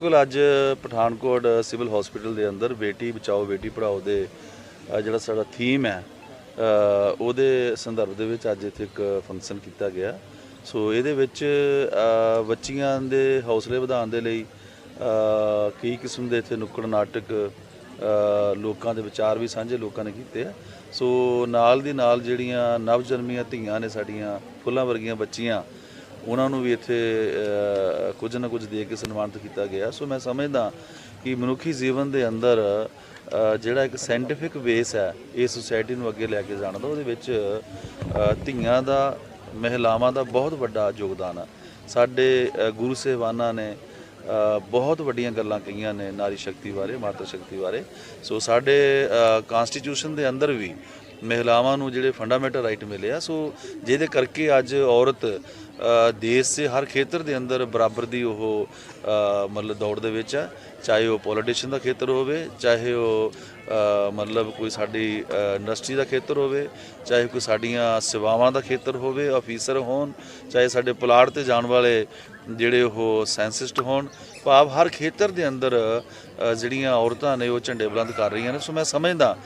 ਬਿਲਕੁਲ, ਅੱਜ Pathankot civil hospital ਦੇ ਅੰਦਰ ਬੇਟੀ ਬਚਾਓ, ਬੇਟੀ ਪੜਾਓ ਦੇ ਜਿਹੜਾ ਸਾਡਾ ਥੀਮ ਹੈ ਉਹਦੇ ਸੰਦਰਭ ਦੇ ਵਿੱਚ ਅੱਜ ਇੱਥੇ ਇੱਕ ਫੰਕਸ਼ਨ ਕੀਤਾ ਗਿਆ। ਸੋ ਇਹਦੇ ਵਿੱਚ ਬੱਚੀਆਂ ਦੇ ਹੌਸਲੇ ਵਧਾਉਣ ਦੇ ਲਈ ਕਈ ਕਿਸਮ ਦੇ ਇੱਥੇ ਨੁੱਕੜ ਨਾਟਕ ਲੋਕਾਂ ਦੇ ਵਿਚਾਰ ਵੀ ਸਾਂਝੇ ਲੋਕਾਂ ਨੇ ਕੀਤੇ ਆ। ਸੋ ਨਾਲ ਦੀ ਨਾਲ ਜਿਹੜੀਆਂ ਨਵਜਨਮੀਆਂ ਧੀਆਂ ਨੇ ਸਾਡੀਆਂ, ਫੁੱਲਾਂ ਵਰਗੀਆਂ ਬੱਚੀਆਂ, ਉਹਨਾਂ ਨੂੰ ਵੀ ਇੱਥੇ ਕੁਝ ਨਾ ਕੁਝ ਦੇ ਕੇ ਸਨਮਾਨਿਤ ਕੀਤਾ ਗਿਆ। ਸੋ ਮੈਂ ਸਮਝਦਾ ਕਿ ਮਨੁੱਖੀ ਜੀਵਨ ਦੇ ਅੰਦਰ ਜਿਹੜਾ ਇੱਕ ਸਾਇੰਟੀਫਿਕ ਬੇਸ ਹੈ, ਇਹ ਸੁਸਾਇਟੀ ਨੂੰ ਅੱਗੇ ਲੈ ਕੇ ਜਾਣ ਦਾ, ਉਹਦੇ ਵਿੱਚ ਧੀਆਂ ਦਾ, ਮਹਿਲਾਵਾਂ ਦਾ ਬਹੁਤ ਵੱਡਾ ਯੋਗਦਾਨ ਹੈ ਸਾਡੇ ਗੁਰੂ ਸਾਹਿਬਾਨਾਂ ਨੇ ਬਹੁਤ ਵੱਡੀਆਂ ਗੱਲਾਂ ਕਹੀਆਂ ਨੇ ਨਾਰੀ ਸ਼ਕਤੀ ਬਾਰੇ, ਮਾਤਰ ਸ਼ਕਤੀ ਬਾਰੇ। ਸੋ ਸਾਡੇ ਕਨਸਟੀਟਿਊਸ਼ਨ ਦੇ ਅੰਦਰ ਵੀ ਮਹਿਲਾਵਾਂ ਨੂੰ ਜਿਹੜੇ ਫੰਡਾਮੈਂਟਲ ਰਾਈਟ ਮਿਲੇ ਆ, ਸੋ ਜਿਹਦੇ ਕਰਕੇ ਅੱਜ ਔਰਤ ਦੇਸ਼ ਦੇ ਹਰ ਖੇਤਰ ਦੇ ਅੰਦਰ ਬਰਾਬਰ ਦੀ ਉਹ ਮਤਲਬ ਦੌੜ ਦੇ ਵਿੱਚ ਹੈ ਚਾਹੇ ਉਹ ਪੋਲੀਟੀਸ਼ੀਅਨ ਦਾ ਖੇਤਰ ਹੋਵੇ, ਚਾਹੇ ਉਹ ਮਤਲਬ ਕੋਈ ਸਾਡੀ ਇੰਡਸਟਰੀ ਦਾ ਖੇਤਰ ਹੋਵੇ, ਚਾਹੇ ਕੋਈ ਸਾਡੀਆਂ ਸੇਵਾਵਾਂ ਦਾ ਖੇਤਰ ਹੋਵੇ ਅਫੀਸਰ ਹੋਣ, ਚਾਹੇ ਸਾਡੇ ਪਲਾਟ ਤੇ ਜਾਣ ਵਾਲੇ ਜਿਹੜੇ ਉਹ ਸਾਇੰਸਿਸਟ ਹੋਣ, ਭਾਵ ਹਰ ਖੇਤਰ ਦੇ ਅੰਦਰ ਜਿਹੜੀਆਂ ਔਰਤਾਂ ਨੇ ਉਹ ਝੰਡੇ ਬੁਲੰਦ ਕਰ ਰਹੀਆਂ ਨੇ। ਸੋ ਮੈਂ ਸਮਝਦਾ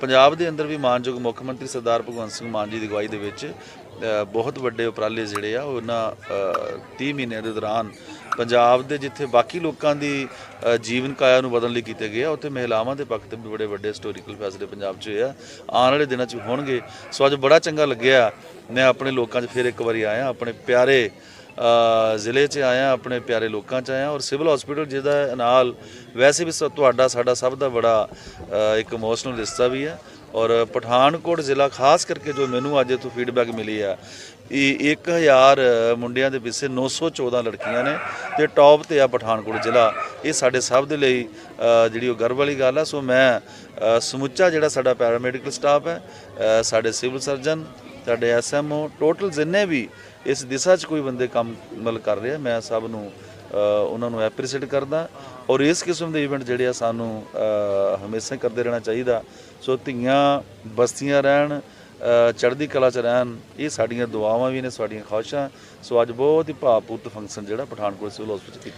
ਪੰਜਾਬ ਦੇ ਅੰਦਰ ਵੀ ਮਾਨਯੋਗ ਮੁੱਖ ਮੰਤਰੀ ਸਰਦਾਰ ਭਗਵੰਤ ਸਿੰਘ ਮਾਨ ਜੀ ਦੀ ਅਗਵਾਈ ਦੇ ਵਿੱਚ ਬਹੁਤ ਵੱਡੇ ਉਪਰਾਲੇ ਜਿਹੜੇ ਆ ਉਹਨਾਂ ਅ, 30 ਮਹੀਨਿਆਂ ਦੇ ਦੌਰਾਨ ਪੰਜਾਬ ਦੇ ਜਿੱਥੇ ਬਾਕੀ ਲੋਕਾਂ ਦੀ ਜੀਵਨ ਕਾਇਆ ਨੂੰ ਬਦਲਣ ਲਈ ਕੀਤੇ ਗਏ ਆ ਉੱਥੇ ਮਹਿਲਾਵਾਂ ਦੇ ਪੱਖ ਤੇ ਵੀ ਬੜੇ ਵੱਡੇ ਹਿਸਟੋਰੀਕਲ ਫੈਸਲੇ ਪੰਜਾਬ 'ਚ ਹੋਏ ਆ ਆਉਣ ਵਾਲੇ ਦਿਨਾਂ 'ਚ ਹੋਣਗੇ। ਸੋ ਅੱਜ ਬੜਾ ਚੰਗਾ ਲੱਗਿਆ। ਮੈਂ ਆਪਣੇ ਲੋਕਾਂ 'ਚ ਫਿਰ ਇੱਕ ਵਾਰੀ ਆਇਆ ਆਪਣੇ ਪਿਆਰੇ ਜ਼ਿਲ੍ਹੇ 'ਚ ਆਇਆ, ਆਪਣੇ ਪਿਆਰੇ ਲੋਕਾਂ 'ਚ ਆਇਆ ਔਰ ਸਿਵਲ ਹਸਪੀਟਲ ਜਿਹਦਾ ਨਾਲ ਵੈਸੇ ਵੀ ਸ- ਤੁਹਾਡਾ, ਸਾਡਾ ਸਭ ਦਾ ਬੜਾ ਇੱਕ ਇਮੋਸ਼ਨਲ ਰਿਸ਼ਤਾ ਵੀ ਹੈ ਔਰ ਪਠਾਨਕੋਟ ਜ਼ਿਲ੍ਹਾ ਖਾਸ ਕਰਕੇ ਜੋ ਮੈਨੂੰ ਅੱਜ ਇੱਥੋਂ ਫੀਡਬੈਕ ਮਿਲੀ ਆ, ਇਹ 1000 ਮੁੰਡਿਆਂ ਦੇ ਪਿੱਛੇ 914 ਲੜਕੀਆਂ ਨੇ ਤੇ ਟੌਪ ਤੇ ਆ ਪਠਾਨਕੋਟ ਜ਼ਿਲ੍ਹਾ। ਇਹ ਸਾਡੇ ਸਭ ਦੇ ਲਈ ਜਿਹੜੀ ਉਹ ਗਰਵ ਵਾਲੀ ਗੱਲ ਆ। ਸੋ ਮੈਂ ਸਮੁੱਚਾ ਜਿਹੜਾ ਸਾਡਾ ਪੈਰਾਮੈਡੀਕਲ ਸਟਾਫ ਹੈ ਸਾਡੇ ਸਿਵਲ ਸਰਜਨ ਸਾਡੇ ਐਸਐਮਓ ਟੋਟਲ ਜਿੰਨੇ ਵੀ ਇਸ ਦਿਸ਼ਾ 'ਚ ਕੋਈ ਬੰਦੇ ਕੰਮ ਮਤਲਬ ਕਰ ਰਹੇ ਆ ਮੈਂ ਸਭ ਨੂੰ ਉਹਨਾਂ ਨੂੰ ਐਪਰੀਸ਼ੀਏਟ ਕਰਦਾ। ਔਰ ਇਸ ਕਿਸਮ ਦੇ ਇਵੈਂਟ ਜਿਹੜੇ ਆ ਸਾਨੂੰ ਹਮੇਸ਼ਾ ਹੀ ਕਰਦੇ ਰਹਿਣਾ ਚਾਹੀਦਾ। ਸੋ ਧੀਆਂ ਬਸਤੀਆਂ ਰਹਿਣ ਚੜ੍ਹਦੀ ਕਲਾ 'ਚ ਰਹਿਣ, ਇਹ ਸਾਡੀਆਂ ਦੁਆਵਾਂ ਵੀ ਨੇ, ਸਾਡੀਆਂ ਖੁਆਇਸ਼ਾਂ ਸੋ ਅੱਜ ਬਹੁਤ ਹੀ ਭਾਵਪੂਰਤ ਫੰਕਸ਼ਨ ਜਿਹੜਾ ਪਠਾਨਕੋਟ ਸਿਵਲ ਹਸਪੀਟਲ ਕੀਤਾ।